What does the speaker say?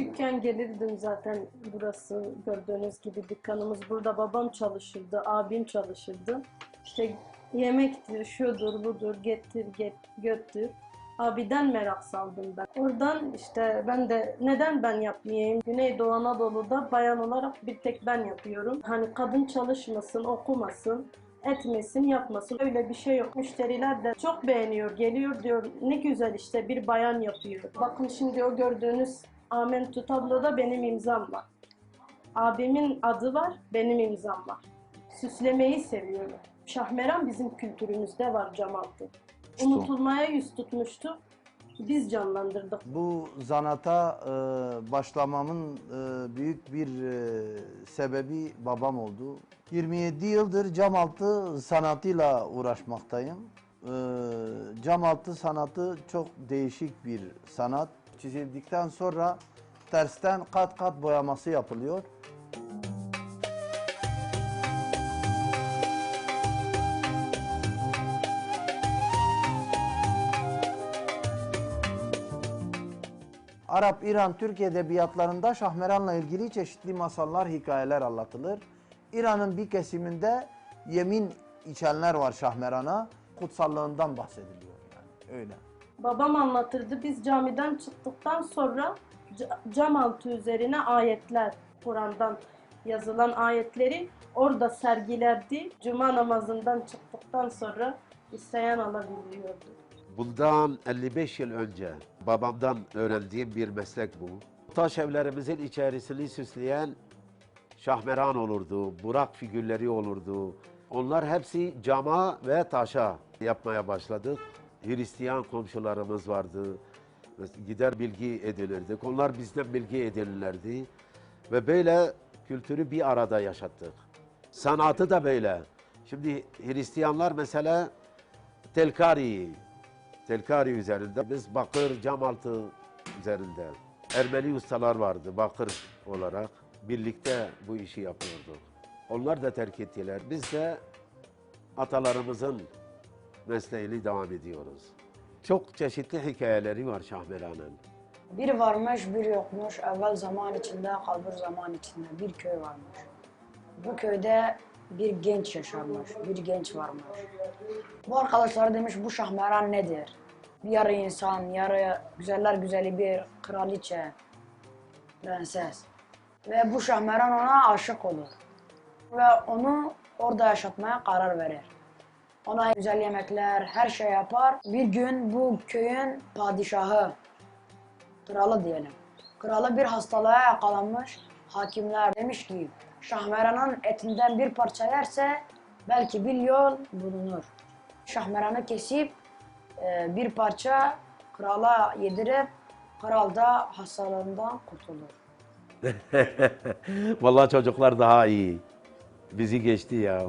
Küçükken gelirdim zaten burası gördüğünüz gibi dükkanımız burada babam çalışırdı, abim çalışırdı. İşte yemektir, şudur budur, getir get, götür. Abiden merak saldım ben. Oradan işte ben de neden ben yapmayayım? Güneydoğu Anadolu'da bayan olarak bir tek ben yapıyorum. Hani kadın çalışmasın, okumasın, etmesin, yapmasın. Öyle bir şey yok. Müşteriler de çok beğeniyor, geliyor diyor. Ne güzel işte bir bayan yapıyor. Bakın şimdi o gördüğünüz Amentu tabloda benim imzam var. Abimin adı var, benim imzam var. Süslemeyi seviyorum. Şahmeran bizim kültürümüzde var cam altı. Unutulmaya yüz tutmuştu. Biz canlandırdık. Bu zanata e, başlamamın e, büyük bir e, sebebi babam oldu. 27 yıldır cam altı sanatıyla uğraşmaktayım. E, cam altı sanatı çok değişik bir sanat. Çizildikten sonra tersten kat kat boyaması yapılıyor. Arap, İran, Türk edebiyatlarında Şahmeran'la ilgili çeşitli masallar, hikayeler anlatılır. İran'ın bir kesiminde yemin içenler var Şahmeran'a. Kutsallığından bahsediliyor yani öyle. Babam anlatırdı. Biz camiden çıktıktan sonra ca- cam altı üzerine ayetler, Kur'an'dan yazılan ayetleri orada sergilerdi. Cuma namazından çıktıktan sonra isteyen alabiliyordu. Bundan 55 yıl önce babamdan öğrendiğim bir meslek bu. Taş evlerimizin içerisini süsleyen şahmeran olurdu, burak figürleri olurdu. Onlar hepsi cama ve taşa yapmaya başladık. Hristiyan komşularımız vardı. Gider bilgi edinirdik. Onlar bizden bilgi edinirlerdi. Ve böyle kültürü bir arada yaşattık. Sanatı da böyle. Şimdi Hristiyanlar mesela telkari, telkari üzerinde, biz bakır, cam altı üzerinde. Ermeni ustalar vardı bakır olarak. Birlikte bu işi yapıyorduk. Onlar da terk ettiler. Biz de atalarımızın mesleğini devam ediyoruz. Çok çeşitli hikayeleri var Şahmeran'ın. Bir varmış bir yokmuş evvel zaman içinde kalbur zaman içinde bir köy varmış. Bu köyde bir genç yaşarmış, bir genç varmış. Bu arkadaşlar demiş bu şahmeran nedir? Bir yarı insan, yarı güzeller güzeli bir kraliçe, prenses. Ve bu şahmeran ona aşık olur. Ve onu orada yaşatmaya karar verir. Ona güzel yemekler, her şey yapar. Bir gün bu köyün padişahı, kralı diyelim. Kralı bir hastalığa yakalanmış. Hakimler demiş ki Şahmeran'ın etinden bir parça yerse belki bir yol bulunur. Şahmeran'ı kesip e, bir parça krala yedirip kral da hastalığından kurtulur. Vallahi çocuklar daha iyi. Bizi geçti ya.